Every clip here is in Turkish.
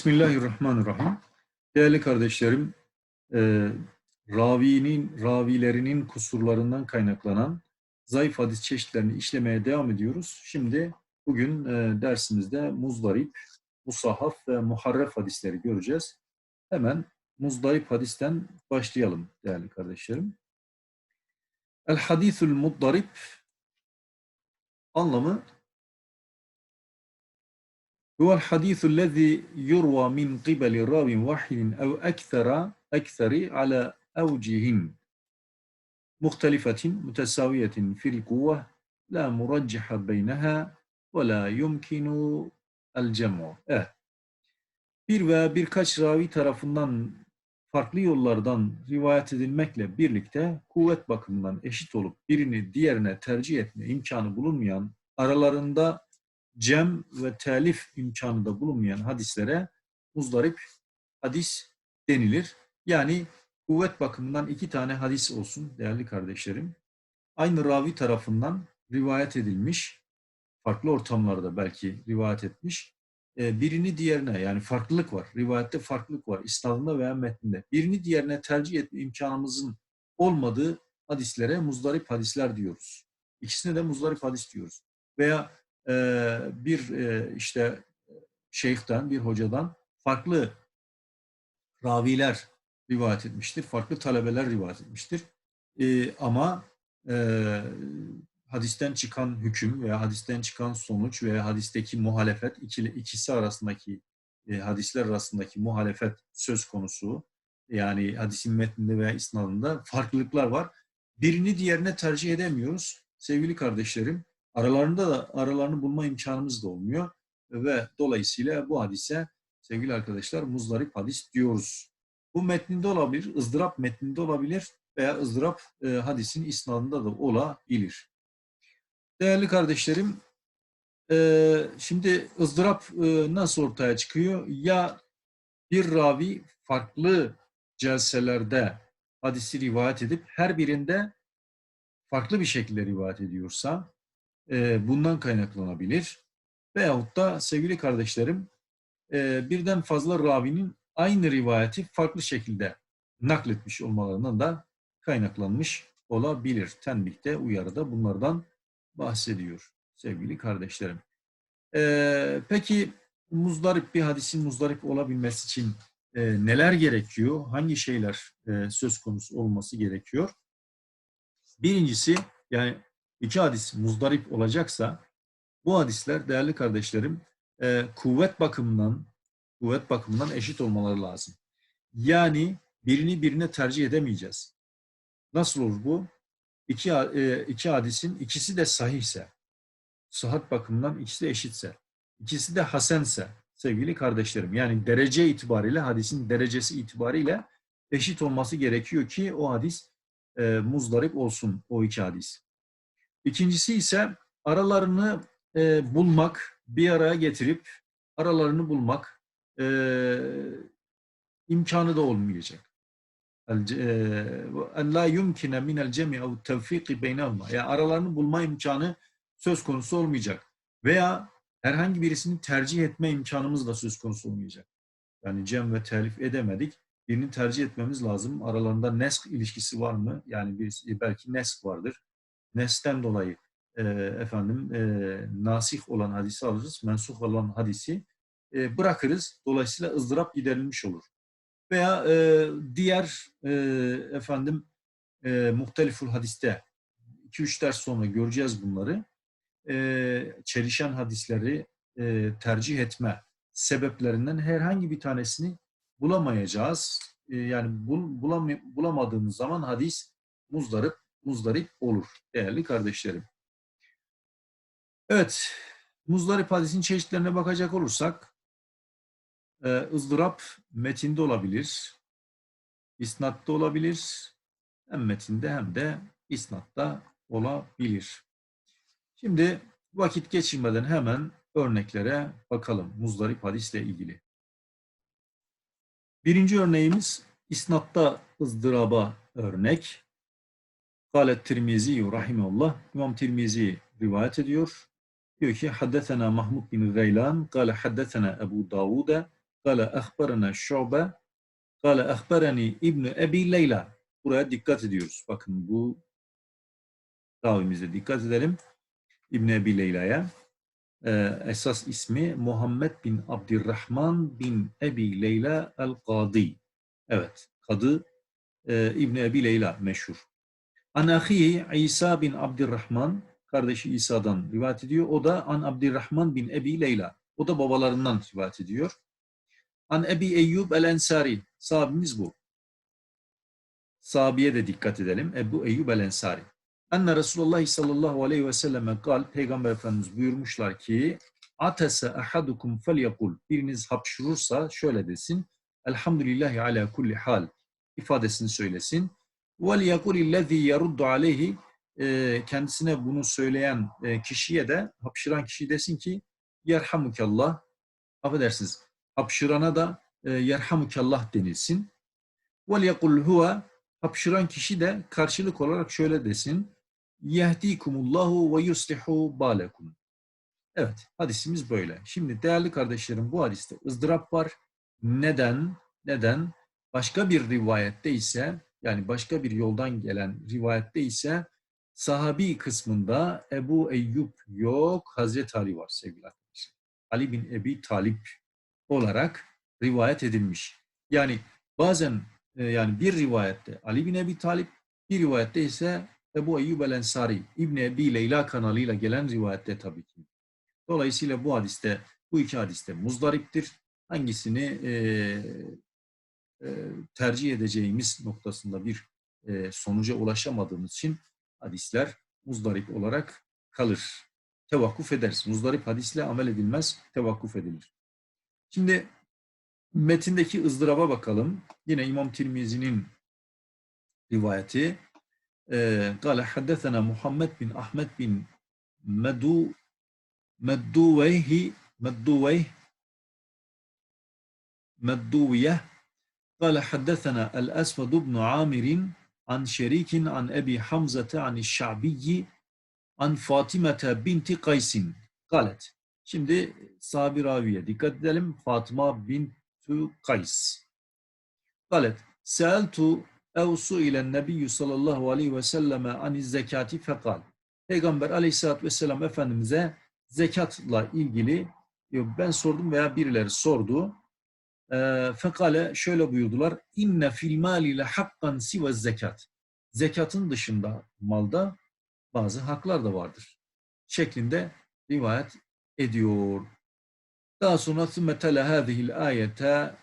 Bismillahirrahmanirrahim. Değerli kardeşlerim, e, ravinin, ravilerinin kusurlarından kaynaklanan zayıf hadis çeşitlerini işlemeye devam ediyoruz. Şimdi bugün e, dersimizde muzdarip, musahaf ve muharref hadisleri göreceğiz. Hemen muzdarip hadisten başlayalım değerli kardeşlerim. El hadithul muddarip anlamı هو الحديث الذي يروى من قبل راو واحد أو أكثر أكثر على أوجه مختلفة متساوية في القوة لا مرجح بينها ولا يمكن الجمع. Evet. Bir veya birkaç ravi tarafından farklı yollardan rivayet edilmekle birlikte kuvvet bakımından eşit olup birini diğerine tercih etme imkanı bulunmayan aralarında cem ve telif imkanı da bulunmayan hadislere muzdarip hadis denilir. Yani kuvvet bakımından iki tane hadis olsun değerli kardeşlerim. Aynı ravi tarafından rivayet edilmiş, farklı ortamlarda belki rivayet etmiş. Birini diğerine yani farklılık var. Rivayette farklılık var. İsnadında veya metninde. Birini diğerine tercih etme imkanımızın olmadığı hadislere muzdarip hadisler diyoruz. İkisine de muzdarip hadis diyoruz. Veya bir işte şeyhten, bir hocadan farklı raviler rivayet etmiştir. Farklı talebeler rivayet etmiştir. Ama hadisten çıkan hüküm veya hadisten çıkan sonuç veya hadisteki muhalefet ikisi arasındaki hadisler arasındaki muhalefet söz konusu. Yani hadisin metninde veya isnadında farklılıklar var. Birini diğerine tercih edemiyoruz. Sevgili kardeşlerim, Aralarında da aralarını bulma imkanımız da olmuyor ve dolayısıyla bu hadise sevgili arkadaşlar muzdarip hadis diyoruz. Bu metninde olabilir, ızdırap metninde olabilir veya ızdırap e, hadisin isnadında da olabilir. Değerli kardeşlerim, e, şimdi ızdırap e, nasıl ortaya çıkıyor? Ya bir ravi farklı celselerde hadisi rivayet edip her birinde farklı bir şekilde rivayet ediyorsa bundan kaynaklanabilir. Veyahut da sevgili kardeşlerim birden fazla ravinin aynı rivayeti farklı şekilde nakletmiş olmalarından da kaynaklanmış olabilir. Tenbihte, uyarıda bunlardan bahsediyor sevgili kardeşlerim. Peki muzdarip bir hadisin muzdarip olabilmesi için neler gerekiyor? Hangi şeyler söz konusu olması gerekiyor? Birincisi yani iki hadis muzdarip olacaksa bu hadisler değerli kardeşlerim e, kuvvet bakımından kuvvet bakımından eşit olmaları lazım. Yani birini birine tercih edemeyeceğiz. Nasıl olur bu? İki, e, iki hadisin ikisi de sahihse, sıhhat bakımından ikisi de eşitse, ikisi de hasense sevgili kardeşlerim. Yani derece itibariyle hadisin derecesi itibariyle eşit olması gerekiyor ki o hadis e, muzdarip olsun o iki hadis. İkincisi ise aralarını e, bulmak, bir araya getirip aralarını bulmak e, imkanı da olmayacak. La yumkine minel cemi ev tevfiki beynehuma. Yani aralarını bulma imkanı söz konusu olmayacak. Veya herhangi birisini tercih etme imkanımız da söz konusu olmayacak. Yani cem ve telif edemedik. Birini tercih etmemiz lazım. Aralarında nesk ilişkisi var mı? Yani birisi, belki nesk vardır nesten dolayı e, efendim e, nasih olan hadisi alırız, mensuh olan hadisi e, bırakırız. Dolayısıyla ızdırap giderilmiş olur. Veya e, diğer e, efendim e, muhteliful hadiste 2-3 ders sonra göreceğiz bunları. E, çelişen hadisleri e, tercih etme sebeplerinden herhangi bir tanesini bulamayacağız. E, yani bul, bulam, bulamadığımız zaman hadis muzdarip muzdarip olur değerli kardeşlerim. Evet, muzdarip hadisin çeşitlerine bakacak olursak, e, ızdırap metinde olabilir, isnatta olabilir, hem metinde hem de isnatta olabilir. Şimdi vakit geçirmeden hemen örneklere bakalım muzdarip hadisle ilgili. Birinci örneğimiz isnatta ızdıraba örnek. Kâlet Tirmizi rahimehullah. İmam Tirmizi rivayet ediyor. Diyor ki haddesena Mahmud bin Gaylan kâle haddesena Ebu Davud'e Kale ehberena şube. Kale ehbereni İbni Ebi Leyla. Buraya dikkat ediyoruz. Bakın bu ravimize dikkat edelim. İbni Ebi Leyla'ya. Ee, esas ismi Muhammed bin Abdurrahman bin Ebi Leyla el-Kadi. Evet, kadı e, İbni Ebi Leyla meşhur. Anahi İsa bin Abdurrahman, kardeşi İsa'dan rivayet ediyor. O da An Abdurrahman bin Ebi Leyla. O da babalarından rivayet ediyor. An Ebi Eyyub el-Ensari. Sahabimiz bu. Sahabiye de dikkat edelim. Ebu Eyyub el-Ensari. Enne Resulullah sallallahu aleyhi ve selleme kal, Peygamber Efendimiz buyurmuşlar ki, Atese ahadukum felyekul. Biriniz hapşurursa şöyle desin. Elhamdülillahi ala kulli hal. ifadesini söylesin. Vel yekulillezî yeruddu aleyhi. E, Kendisine bunu söyleyen e, kişiye de, hapşıran kişi desin ki, yerhamukallah. Affedersiniz. Hapşırana da e, yerhamukallah denilsin. Yekul huve. Hapşıran kişi de karşılık olarak şöyle desin. Yehdikumullahu ve yuslihu balekum. Evet, hadisimiz böyle. Şimdi değerli kardeşlerim bu hadiste ızdırap var. Neden? Neden? Başka bir rivayette ise yani başka bir yoldan gelen rivayette ise sahabi kısmında Ebu Eyyub yok, Hazreti Ali var sevgili arkadaşlar. Ali bin Ebi Talip olarak rivayet edilmiş. Yani bazen e, yani bir rivayette Ali bin Ebi Talip, bir rivayette ise Ebu Eyyub el Ensari, İbni Ebi Leyla kanalıyla gelen rivayette tabii ki. Dolayısıyla bu hadiste, bu iki hadiste muzdariptir. Hangisini e, e, tercih edeceğimiz noktasında bir e, sonuca ulaşamadığımız için hadisler muzdarip olarak kalır. Tevakkuf ederiz. Muzdarip hadisle amel edilmez, tevakkuf edilir. Şimdi metindeki ızdıraba bakalım. Yine İmam Tirmizi'nin rivayeti. E, Gale haddethena Muhammed bin Ahmet bin Medu Medduveyhi Medduveyh Medduviyeh قال حدثنا الأسود بن عامر عن شريك عن أبي حمزة عن الشعبي عن فاطمة بنت قيس قالت Şimdi sahabi raviye dikkat edelim. Fatıma bintu Kays. Galet. Seeltu evsu ile nebiyyü sallallahu aleyhi ve selleme aniz zekati fekal. Peygamber aleyhissalatü vesselam Efendimiz'e zekatla ilgili ben sordum veya birileri sordu. Ee, fekale şöyle buyurdular. İnne fil mali le hakkan sive zekat. Zekatın dışında malda bazı haklar da vardır. Şeklinde rivayet ediyor. Daha sonra tümetele hâzihil ayete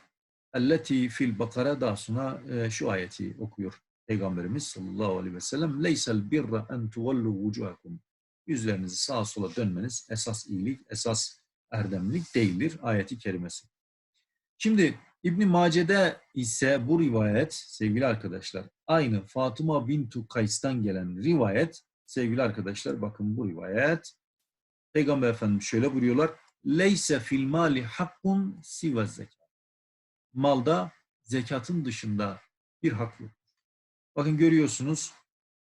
elleti fil bakara daha sonra e, şu ayeti okuyor. Peygamberimiz sallallahu aleyhi ve sellem leysel birra en tuvallu vucuhakum. Yüzlerinizi sağa sola dönmeniz esas iyilik, esas erdemlik değildir ayeti kerimesi. Şimdi İbn Mace'de ise bu rivayet sevgili arkadaşlar aynı Fatıma bintu Kays'tan gelen rivayet sevgili arkadaşlar bakın bu rivayet Peygamber Efendimiz şöyle buyuruyorlar. Leyse fil mali hakkun sive zekat. Malda zekatın dışında bir hak yok. Bakın görüyorsunuz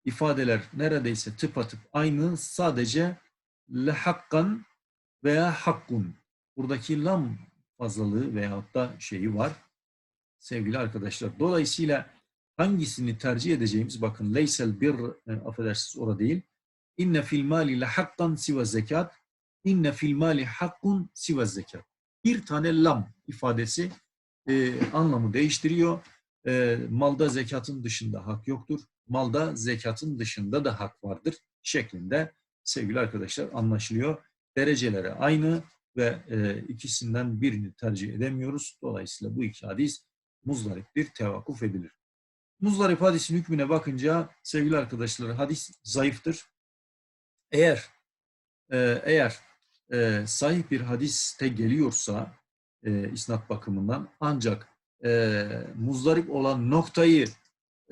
ifadeler neredeyse tıpatıp aynı sadece lehakkan veya hakkun. Buradaki lam fazlalığı veyahut da şeyi var sevgili arkadaşlar. Dolayısıyla hangisini tercih edeceğimiz bakın leysel bir e, affedersiniz orada değil. İnne fil mali lehakkan sive zekat. İnne fil mali hakkun sive zekat. Bir tane lam ifadesi e, anlamı değiştiriyor. E, malda zekatın dışında hak yoktur. Malda zekatın dışında da hak vardır şeklinde sevgili arkadaşlar anlaşılıyor. Dereceleri aynı ve e, ikisinden birini tercih edemiyoruz. Dolayısıyla bu iki hadis muzdarip bir tevakkuf edilir. Muzdarip hadisin hükmüne bakınca sevgili arkadaşlar hadis zayıftır. Eğer e, eğer e, sahih bir hadiste geliyorsa e, isnat bakımından ancak e, muzdarip olan noktayı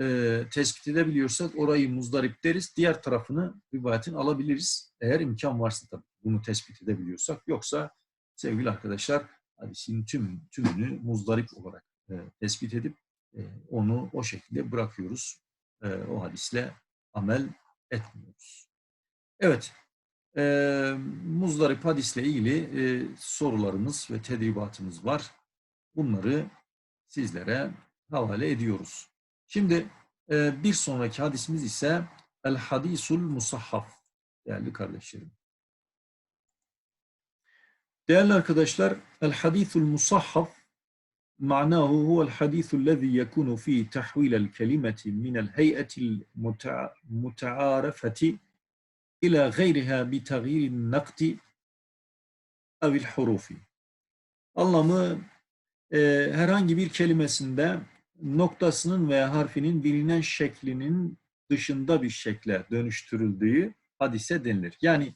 e, tespit edebiliyorsak orayı muzdarip deriz. Diğer tarafını rivayetin alabiliriz. Eğer imkan varsa tabii bunu tespit edebiliyorsak. Yoksa sevgili arkadaşlar hadisin tüm, tümünü muzdarip olarak e, tespit edip e, onu o şekilde bırakıyoruz. E, o hadisle amel etmiyoruz. Evet, e, muzdarip hadisle ilgili e, sorularımız ve tedribatımız var. bunları sizlere havale ediyoruz. Şimdi e, bir sonraki hadisimiz ise El Hadisul Musahhaf değerli kardeşlerim. Değerli arkadaşlar, el hadisul musahhaf ma'nahu huvel hadisul lezi yekunu fi tahvil el kelimeti min el hey'etil mutaarefeti ila gayriha bi tagyirin nakti evil hurufi. Anlamı e, herhangi bir kelimesinde noktasının veya harfinin bilinen şeklinin dışında bir şekle dönüştürüldüğü hadise denilir. Yani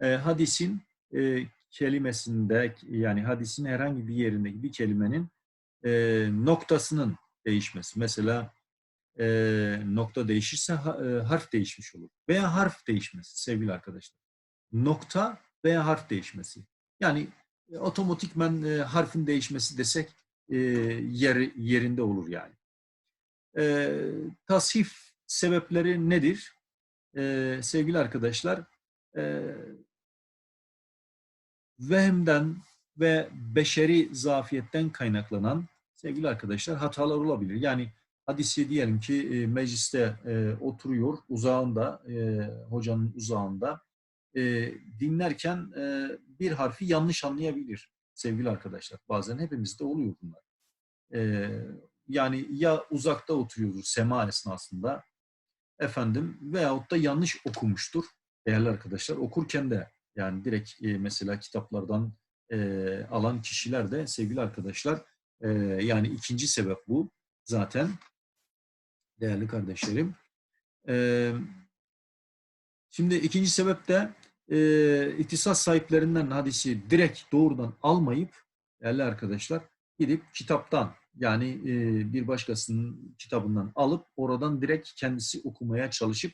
e, hadisin e, kelimesinde yani hadisin herhangi bir yerindeki bir kelimenin e, noktasının değişmesi. Mesela e, nokta değişirse ha, e, harf değişmiş olur. Veya harf değişmesi sevgili arkadaşlar. Nokta veya harf değişmesi. Yani e, otomatikmen e, harfin değişmesi desek e, yer, yerinde olur yani. E, tashif sebepleri nedir? E, sevgili arkadaşlar, e, vehmden ve beşeri zafiyetten kaynaklanan sevgili arkadaşlar hatalar olabilir. Yani hadisi diyelim ki e, mecliste e, oturuyor uzağında, e, hocanın uzağında dinlerken bir harfi yanlış anlayabilir sevgili arkadaşlar. Bazen hepimizde oluyor bunlar. Yani ya uzakta oturuyordur sema esnasında efendim veyahut da yanlış okumuştur değerli arkadaşlar. Okurken de yani direkt e, mesela kitaplardan e, alan kişiler de sevgili arkadaşlar e, yani ikinci sebep bu zaten değerli kardeşlerim. E, şimdi ikinci sebep de e, ihtisas sahiplerinden hadisi direkt doğrudan almayıp değerli arkadaşlar gidip kitaptan yani e, bir başkasının kitabından alıp oradan direkt kendisi okumaya çalışıp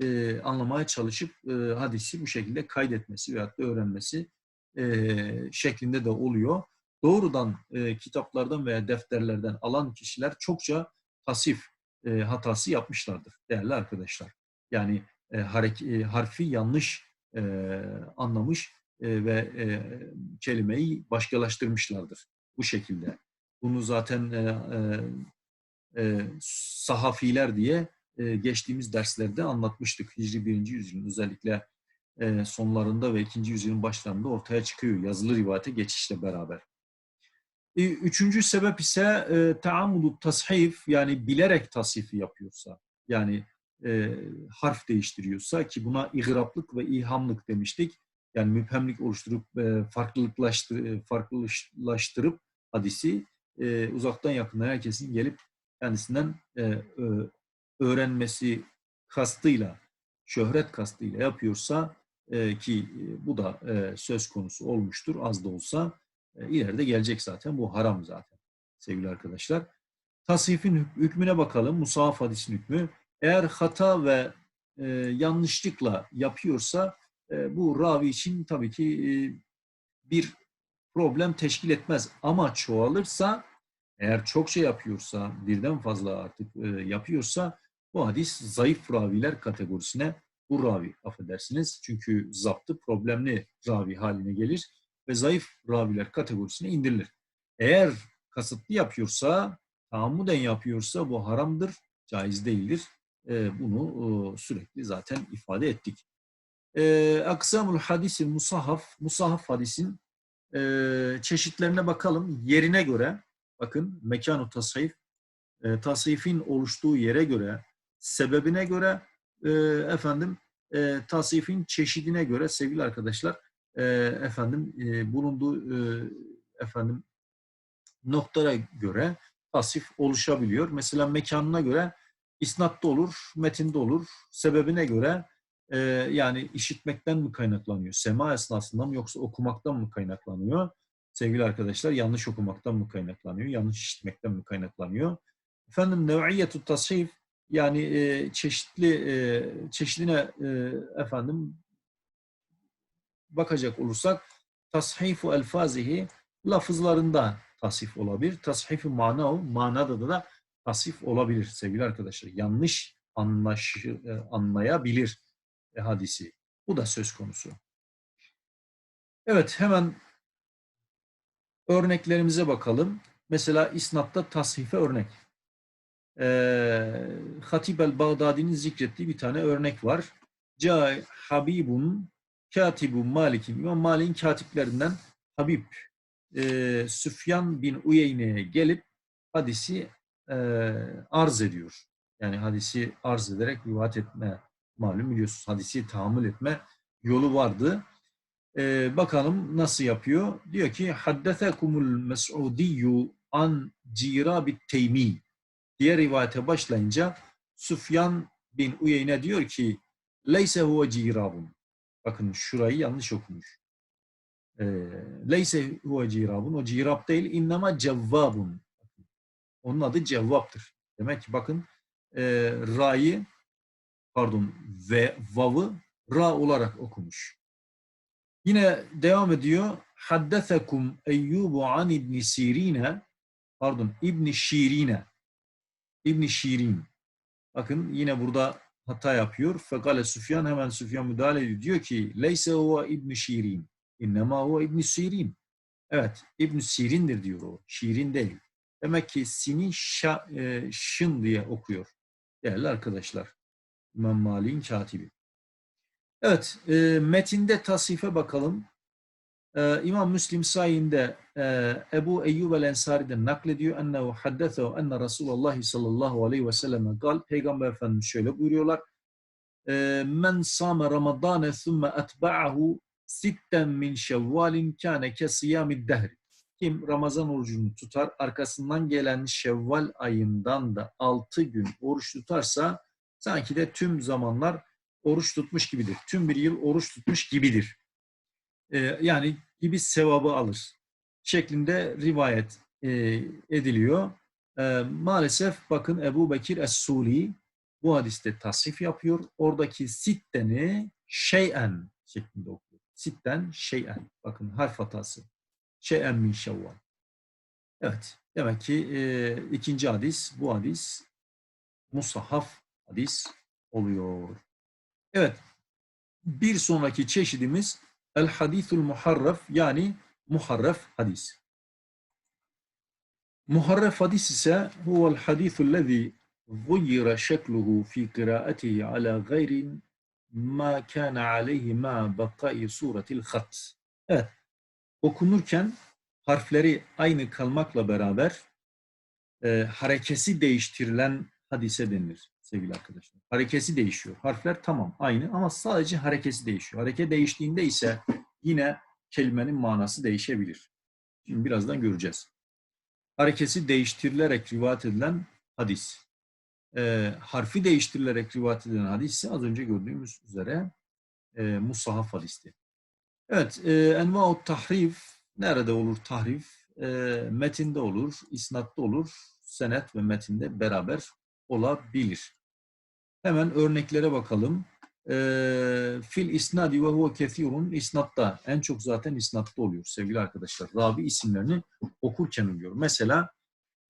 e, anlamaya çalışıp e, hadisi bu şekilde kaydetmesi veyahut da öğrenmesi e, şeklinde de oluyor. Doğrudan e, kitaplardan veya defterlerden alan kişiler çokça pasif e, hatası yapmışlardır değerli arkadaşlar. Yani e, harek, e, harfi yanlış e, anlamış e, ve e, kelimeyi başkalaştırmışlardır bu şekilde. Bunu zaten e, e, sahafiler diye e, geçtiğimiz derslerde anlatmıştık. Hicri 1. yüzyılın özellikle e, sonlarında ve 2. yüzyılın başlarında ortaya çıkıyor yazılı rivayete geçişle beraber. E, üçüncü sebep ise e, taamudu tasihif yani bilerek tasifi yapıyorsa yani e, harf değiştiriyorsa ki buna igraplık ve ihamlık demiştik. Yani müphemlik oluşturup e, farklılıklaştır, farklılaştırıp hadisi e, uzaktan yakından herkesin gelip kendisinden e, öğrenmesi kastıyla, şöhret kastıyla yapıyorsa e, ki e, bu da e, söz konusu olmuştur az da olsa e, ileride gelecek zaten. Bu haram zaten sevgili arkadaşlar. Tasifin hükmüne bakalım. Musaf hadisin hükmü. Eğer hata ve e, yanlışlıkla yapıyorsa e, bu ravi için tabii ki e, bir problem teşkil etmez. Ama çoğalırsa eğer çok şey yapıyorsa, birden fazla artık e, yapıyorsa bu hadis zayıf raviler kategorisine bu ravi affedersiniz. Çünkü zaptı problemli ravi haline gelir ve zayıf raviler kategorisine indirilir. Eğer kasıtlı yapıyorsa, tahammüden yapıyorsa bu haramdır, caiz değildir. E, bunu e, sürekli zaten ifade ettik. E, Aksamul hadisil musahaf, musahaf hadisin e, çeşitlerine bakalım. Yerine göre, bakın mekanu tasayif, e, tasayifin oluştuğu yere göre, sebebine göre e, efendim e, tasifin çeşidine göre sevgili arkadaşlar e, efendim e, bulunduğu e, efendim noktara göre tasif oluşabiliyor. Mesela mekanına göre isnatta olur, metinde olur. Sebebine göre e, yani işitmekten mi kaynaklanıyor? Sema esnasında mı yoksa okumaktan mı kaynaklanıyor? Sevgili arkadaşlar yanlış okumaktan mı kaynaklanıyor? Yanlış işitmekten mi kaynaklanıyor? Efendim nev'iyyetü tasif yani e, çeşitli e, çeşidine e, efendim bakacak olursak tashifu elfazihi lafızlarında tasif olabilir. Tashifu mana manada da tasif olabilir sevgili arkadaşlar. Yanlış anlaş, anlayabilir e, hadisi. Bu da söz konusu. Evet hemen örneklerimize bakalım. Mesela isnatta tashife örnek. Ee, Hatib el-Bağdadi'nin zikrettiği bir tane örnek var. Ca Habibun Katibun Malik'in İmam Malik'in katiplerinden Habib e, Süfyan bin Uyeyne'ye gelip hadisi e, arz ediyor. Yani hadisi arz ederek rivayet etme malum biliyorsunuz hadisi tahammül etme yolu vardı. E, bakalım nasıl yapıyor? Diyor ki haddesekumul mes'udiyyu an cirabit teymi diye rivayete başlayınca Süfyan bin Uyeyne diyor ki leyse huve cirabun. Bakın şurayı yanlış okumuş. E, leyse huve cirabun. O cirab değil. innema cevvabun. Onun adı cevvaptır. Demek ki bakın e, ra'yı pardon ve vav'ı ra olarak okumuş. Yine devam ediyor. Haddesekum Eyyubu an İbn Sirine pardon İbn Şirine İbn Şirin. Bakın yine burada hata yapıyor. Fekale Süfyan hemen Süfyan müdahale ediyor. Diyor ki Leyse huve İbn Şirin. İnnema huve İbn Sirin. Evet İbn Sirin'dir diyor o. Şirin değil. Demek ki sini şa, e, şın diye okuyor. Değerli arkadaşlar. İmam Malik'in katibi. Evet, e, metinde tasife bakalım. E, İmam Müslim sayinde e, Ebu Eyyub el-Ensari'den naklediyor. Ennehu haddethehu enne Resulullah sallallahu aleyhi ve selleme gal. Peygamber Efendimiz şöyle buyuruyorlar. E, Men sâme ramadâne thumme etba'ahu sitten min şevvalin kâne ke siyâmid dehri. Kim Ramazan orucunu tutar, arkasından gelen Şevval ayından da 6 gün oruç tutarsa sanki de tüm zamanlar oruç tutmuş gibidir. Tüm bir yıl oruç tutmuş gibidir. Ee, yani gibi sevabı alır şeklinde rivayet e, ediliyor. E, maalesef bakın Ebu Bekir Es-Suli bu hadiste tasrif yapıyor. Oradaki sitteni şeyen şeklinde okuyor. Sitten şeyen. Bakın harf hatası. Şeyen min şevval. Evet. Demek ki e, ikinci hadis, bu hadis musahaf hadis oluyor. Evet. Bir sonraki çeşidimiz el hadisul muharraf yani muharref hadis. Muharref hadis ise huvel hadisul lezi غير شكله في قراءته على غير ما كان عليه مع بقاء سورة الخط. Evet. Okunurken harfleri aynı kalmakla beraber e, harekesi değiştirilen hadise denilir sevgili arkadaşlar. Harekesi değişiyor. Harfler tamam aynı ama sadece harekesi değişiyor. Hareket değiştiğinde ise yine kelimenin manası değişebilir. Şimdi birazdan göreceğiz. Harekesi değiştirilerek rivayet edilen hadis. E, harfi değiştirilerek rivayet edilen hadis ise az önce gördüğümüz üzere e, musahaf hadisti. Evet, e, enva tahrif nerede olur tahrif? E, metinde olur, isnatta olur, senet ve metinde beraber olabilir. Hemen örneklere bakalım. E, fil isnadi ve huve kethirun isnatta. En çok zaten isnatta oluyor sevgili arkadaşlar. Rabi isimlerini okurken oluyor. Mesela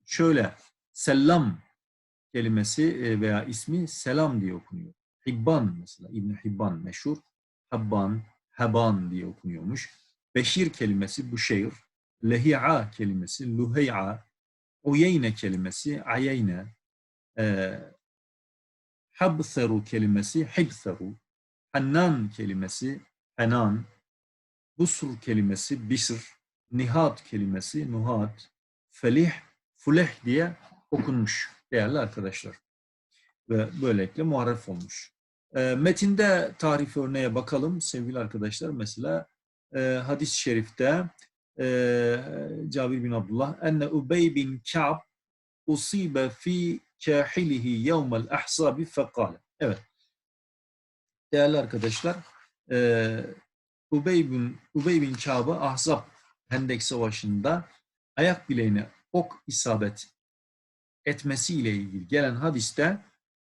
şöyle selam kelimesi e, veya ismi selam diye okunuyor. Hibban mesela İbn Hibban meşhur. Habban, Haban diye okunuyormuş. Beşir kelimesi bu şehir. Lehi'a kelimesi luhey'a. Uyeyne kelimesi ayeyne. E, habseru kelimesi hibseru. Hannan kelimesi henan. Busr kelimesi bisr. Nihat kelimesi nuhat. Felih, fuleh diye okunmuş değerli arkadaşlar. Ve böylelikle muharref olmuş. E, metinde tarif örneğe bakalım sevgili arkadaşlar. Mesela e, hadis-i şerifte e, Cabir bin Abdullah enne Ubey bin Ka'b usibe fi kahilihi yevmel ahsabi fekale. Evet. Değerli arkadaşlar e, Ubey bin, Ubey bin Ka'b'ı Ahzab Hendek Savaşı'nda ayak bileğine ok isabet etmesiyle ilgili gelen hadiste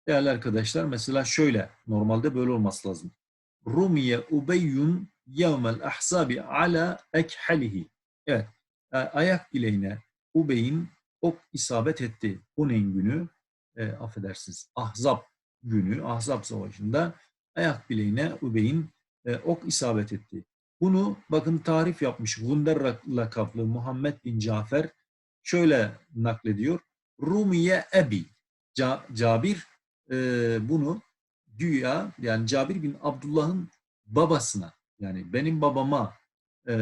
değerli arkadaşlar mesela şöyle normalde böyle olması lazım. Rumiye Ubeyyun yevmel ahsabi ala ekhalihi. Evet. Ayak bileğine Ubey'in ok isabet etti. Huneyn günü e, affedersiniz Ahzab günü Ahzab savaşında ayak bileğine Ubey'in e, ok isabet etti. Bunu bakın tarif yapmış Gunder lakaplı Muhammed bin Cafer şöyle naklediyor. Rumiye ebi. Ca- Cabir e, bunu güya yani Cabir bin Abdullah'ın babasına yani benim babama e,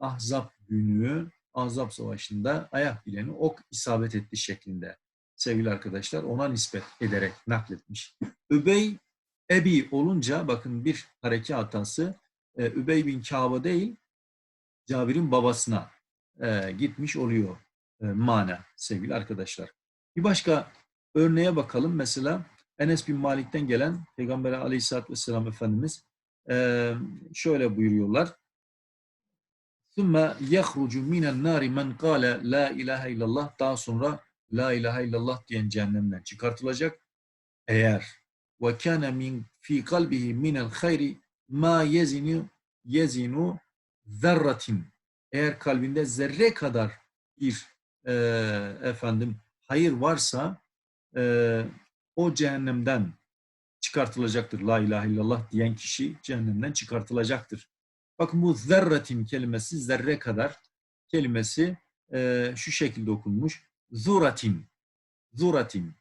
Ahzab günü Ahzab Savaşı'nda ayak bileni ok isabet etti şeklinde sevgili arkadaşlar ona nispet ederek nakletmiş. Übey Ebi olunca bakın bir hareke hatası e, Übey bin Kâb'a değil Cabir'in babasına e, gitmiş oluyor e, mana sevgili arkadaşlar. Bir başka örneğe bakalım. Mesela Enes bin Malik'ten gelen Peygamber aleyhissalatü vesselam Efendimiz e, şöyle buyuruyorlar. ثُمَّ يَخْرُجُ مِنَ النَّارِ مَنْ قَالَ لَا ilahe illallah Daha sonra La ilahe illallah diyen cehennemden çıkartılacak. Eğer ve kana min fi kalbihi min el hayri ma yezinu yezinu zerratin eğer kalbinde zerre kadar bir e, efendim hayır varsa e, o cehennemden çıkartılacaktır. La ilahe illallah diyen kişi cehennemden çıkartılacaktır. Bakın bu zerratin kelimesi zerre kadar kelimesi e, şu şekilde okunmuş. Zuratin. Zuratin.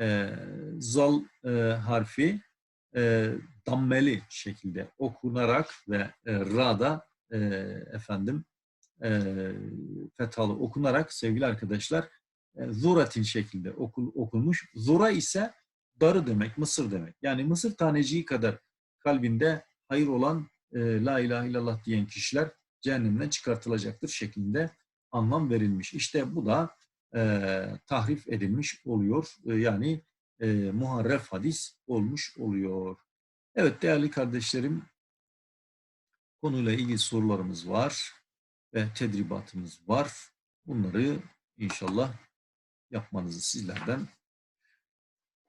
E, zal e, harfi e, dammeli şekilde okunarak ve e, ra'da e, efendim e, fethalı okunarak sevgili arkadaşlar e, zuratin şekilde okul, okunmuş. Zura ise darı demek, mısır demek. Yani mısır taneciği kadar kalbinde hayır olan e, la ilahe illallah diyen kişiler cehennemden çıkartılacaktır şeklinde anlam verilmiş. İşte bu da e, tahrif edilmiş oluyor. E, yani e, muharref hadis olmuş oluyor. Evet değerli kardeşlerim konuyla ilgili sorularımız var ve tedribatımız var. Bunları inşallah yapmanızı sizlerden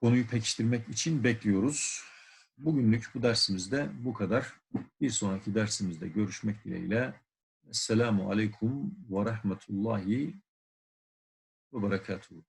konuyu pekiştirmek için bekliyoruz. Bugünlük bu dersimizde bu kadar. Bir sonraki dersimizde görüşmek dileğiyle. Esselamu Aleyküm ve Rahmetullahi ve Berekatuhu.